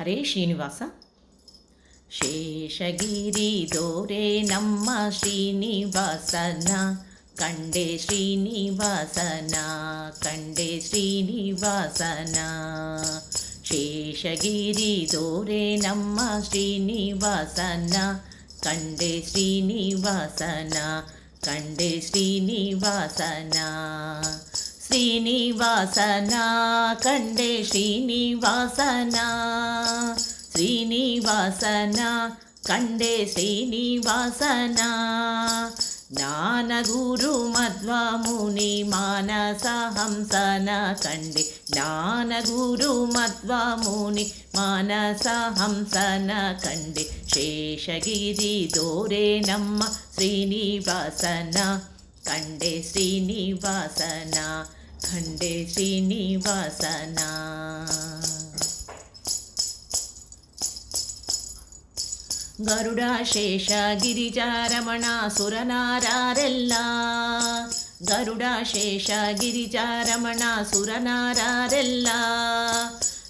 హరే శ్రీనివాస. శేషగిరి దోరే నమ్మ శ్రీనివాసన కండే శ్రీనివాసన కండే శ్రీనివాసన. శేషగిరి దోరే నమ్మ శ్రీనివాసన కండే శ్రీనివాసన కండే శ్రీనివాసన. శ్రీనివాసన కండే శ్రీనివాసన శ్రీనివాసన కండే శ్రీనివాసన జ్ఞానగురు మధ్వముని మానసహంసన కండే జ్ఞానగురు మధ్వముని మానసహంసన కండే శేషగిరి దోరే నమ్మ శ్రీనివాసన కండే శ్రీనివాసన ನಮ್ಮ ಶ್ರೀನಿವಾಸನ ಕಂಡೆ ಶ್ರೀನಿವಾಸನ ಕಂಡೆ ಶ್ರೀನಿವಾಸನ ಗರುಡ ಶೇಷ ಗಿರಿಜಾರಮಣ ಸುರನಾರಾರೆಲ್ಲ ಗರುಡ ಶೇಷ ಗಿರಿಜಾರಮಣ ಸುರನಾರಾರೆಲ್ಲ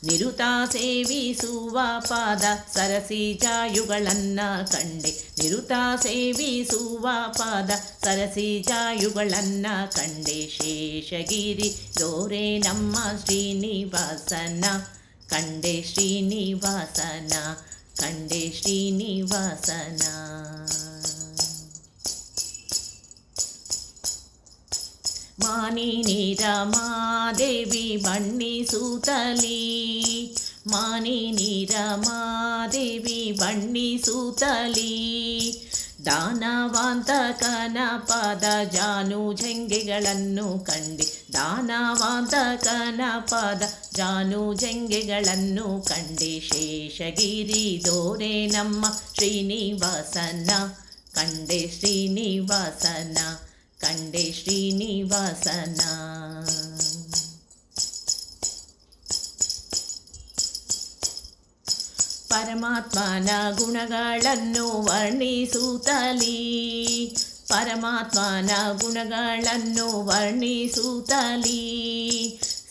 ನಿರುತ ಸೇವಿಸುವ ಪಾದ ಸರಸಿ ಜಾಯುಗಳನ್ನ ಕಂಡೆ. ನಿರುತ ಸೇವಿಸುವ ಪಾದ ಸರಸಿಜಾಯುಗಳನ್ನ ಕಂಡೆ. ಶೇಷಗಿರಿ ದೋರೆ ನಮ್ಮ ಶ್ರೀನಿವಾಸನ ಕಂಡೆ. ಶ್ರೀನಿವಾಸನ ಕಂಡೆ. ಶ್ರೀನಿವಾಸನ ಮಾನಿ ನೀರಮಾದೇವಿ ಬಣ್ಣಿಸುತ್ತಲಿ ಮಾನಿ ಸೂತಲಿ ಬಣ್ಣಿಸುತ್ತಲಿ ದಾನವಾಂತಕನ ಪದ ಜಾನು ಜಂಗೆಗಳನ್ನು ಕಂಡೆ. ದಾನವಾಂತಕನ ಪದ ಜಾನು ಜಂಗೆಗಳನ್ನು ಕಂಡೆ. ಶೇಷಗಿರಿ ದೋರೆ ನಮ್ಮ ಶ್ರೀನಿವಾಸನ ಕಂಡೆ. ಶ್ರೀನಿವಾಸನ ಕಂಡೆ ಶ್ರೀನಿವಾಸನ ಪರಮಾತ್ಮನ ಗುಣಗಳನ್ನು ವರ್ಣಿಸುತ್ತಲಿ ಪರಮಾತ್ಮನ ಗುಣಗಳನ್ನು ವರ್ಣಿಸುತ್ತಲಿ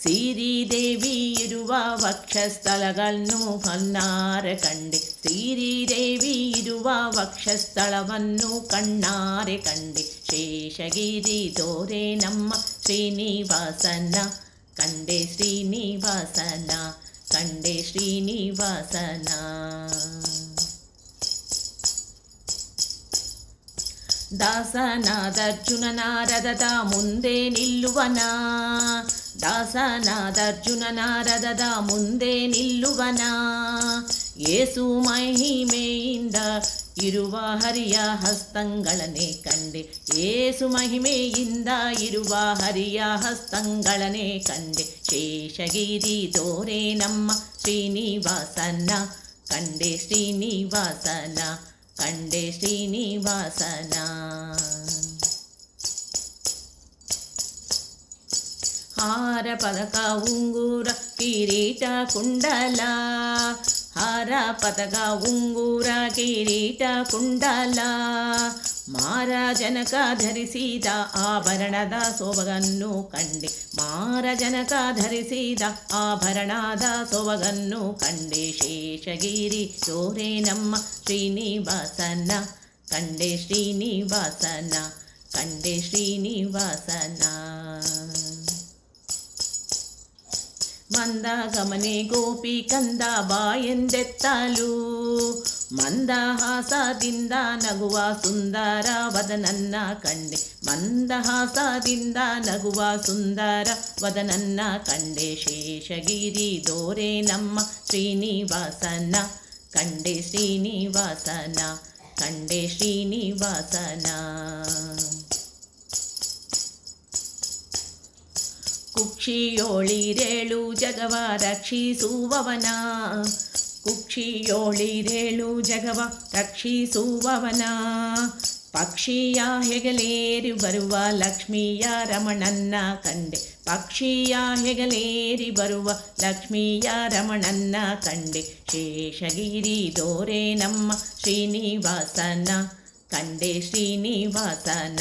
ಸಿರಿದೇವಿ ಇರುವ ವಕ್ಷಸ್ಥಳಗಳನ್ನು ಹೊನ್ನಾರ ಕಂಡೆ. ಸಿರಿದೇವಿ ಇರುವ ವಕ್ಷಸ್ಥಳವನ್ನು ಕಣ್ಣಾರೆ ಕಂಡೆ. ಶೇಷಗಿರಿ ದೋರೆ ನಮ್ಮ ಶ್ರೀನಿವಾಸನ ಕಂಡೆ. ಶ್ರೀನಿವಾಸನ ಕಂಡೆ, ಶ್ರೀನಿವಾಸನ. ದಾಸನಾದರ್ಜುನನಾರದದ ಮುಂದೆ ನಿಲ್ಲುವನ. ದಾಸನಾದರ್ಜುನನಾರದದ ಮುಂದೆ ನಿಲ್ಲುವನ ಏಸು ಮಹಿಮೆಯಿಂದ ಇರುವ ಹರಿಯ ಹಸ್ತಂಗಳನೆ ಕಂಡೆ ಏಸು ಮಹಿಮೆಯಿಂದ ಇರುವ ಹರಿಯ ಹಸ್ತಂಗಳನೆ ಕಂಡೆ ಶೇಷಗಿರಿ ದೋರೆ ನಮ್ಮ ಶ್ರೀನಿವಾಸನ ಕಂಡೆ ಶ್ರೀನಿವಾಸನ ಕಂಡೆ ಶ್ರೀನಿವಾಸನ ಹಾರ ಪದಕ ಉಂಗುರ, ಕಿರೀಟ, ಕುಂಡಲ. ಹಾರ ಪದಕ ಉಂಗುರ, ಕಿರೀಟ, ಕುಂಡಲ. ಮಾರಜನಕ ಧರಿಸಿದ ಆಭರಣದ ಸೊಬಗನ್ನು ಕಂಡೆ. ಮಾರ ಜನಕ ಧರಿಸಿದ ಆಭರಣದ ಸೊಬಗನ್ನು ಕಂಡೆ. ಶೇಷಗಿರಿ ದೋರೆ ನಮ್ಮ ಶ್ರೀನಿವಾಸನ. ಕಂಡೆ ಶ್ರೀನಿವಾಸನ ಕಂಡೆ ಶ್ರೀನಿವಾಸನ. ಮಂದ ಗಮನೆ ಗೋಪಿ ಕಂದ ಬಾಯೆಂದೆತ್ತಲು ಮಂದಹಾಸದಿಂದ ನಗುವ ಸುಂದರ ವದನನ್ನ ಕಂಡೆ ಮಂದಹಾಸದಿಂದ ನಗುವ ಸುಂದರ ವದನನ್ನ ಕಂಡೆ ಶೇಷಗಿರಿ ದೋರೆ ನಮ್ಮ ಶ್ರೀನಿವಾಸನ ಕಂಡೆ ಶ್ರೀನಿವಾಸನ ಕಂಡೆ ಶ್ರೀನಿವಾಸನ ಕುಕ್ಷಿಯೋಳಿರೇಳು ಜಗವ ರಕ್ಷಿಸುವವನ. ಕುಕ್ಷಿಯೋಳಿರೇಳು ಜಗವ ರಕ್ಷಿಸುವವನ. ಪಕ್ಷಿಯ ಹೆಗಲೇರಿ ಬರುವ ಲಕ್ಷ್ಮಿಯ ರಮಣನ್ನ ಕಂಡೆ. ಪಕ್ಷಿಯ ಹೆಗಲೇರಿ ಬರುವ ಲಕ್ಷ್ಮಿಯ ರಮಣನ್ನ ಕಂಡೆ. ಶೇಷಗಿರಿ ದೋರೆ ನಮ್ಮ ಶ್ರೀನಿವಾಸನ. ಕಂಡೆ ಶ್ರೀನಿವಾಸನ.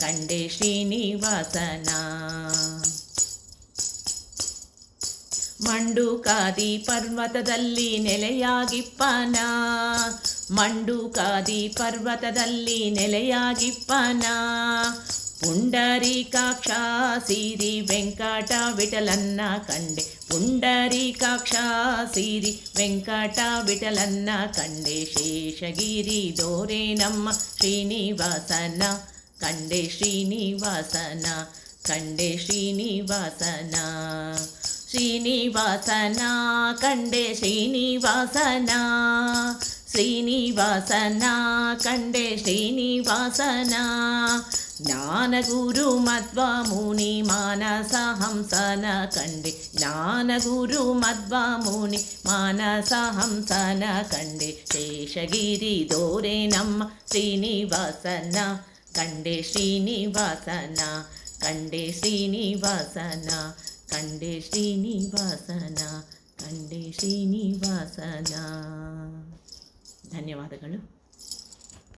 ಕಂಡೆ ಶ್ರೀನಿವಾಸನ. ಮಂಡುಕಾದಿ ಪರ್ವತದಲ್ಲಿ ನೆಲೆಯಾಗಿಪ್ಪನ ಮಂಡುಕಾದಿ ಪರ್ವತದಲ್ಲಿ ನೆಲೆಯಾಗಿಪ್ಪನ ಪುಂಡರೀಕಾಕ್ಷ ಸಿರಿ ವೆಂಕಟ ವಿಠಲನ್ನ ಕಂಡೆ ಪುಂಡರೀಕಾಕ್ಷ ಸಿರಿ ವೆಂಕಟ ವಿಠಲನ್ನ ಕಂಡೆ ಶೇಷಗಿರಿ ದೋರೆ ನಮ್ಮ ಶ್ರೀನಿವಾಸನ ಕಂಡೆ ಶ್ರೀನಿವಾಸನ ಕಂಡೆ ಶ್ರೀನಿವಾಸನ శ్రీనివాసన కండే శ్రీనివాసన. శ్రీనివాసన కండే శ్రీనివాసన. జ్ఞానగురు మధ్వముని మానసహంసన కండే జ్ఞానగురు మధ్వముని మానసహంసన కండే శేషగిరి దోరేనమ్మ శ్రీనివాసన. కండే శ్రీనివాసన కండే శ్రీనివాసన. ಶ್ರೀನಿವಾಸನ ಕಂಡೆ ಶ್ರೀನಿವಾಸನ ಕಂಡೆ ಶ್ರೀನಿವಾಸನ ಕಂಡೆ ಶ್ರೀನಿವಾಸನ ಕಂಡೆ ಶ್ರೀನಿವಾಸನ ಧನ್ಯವಾದಗಳು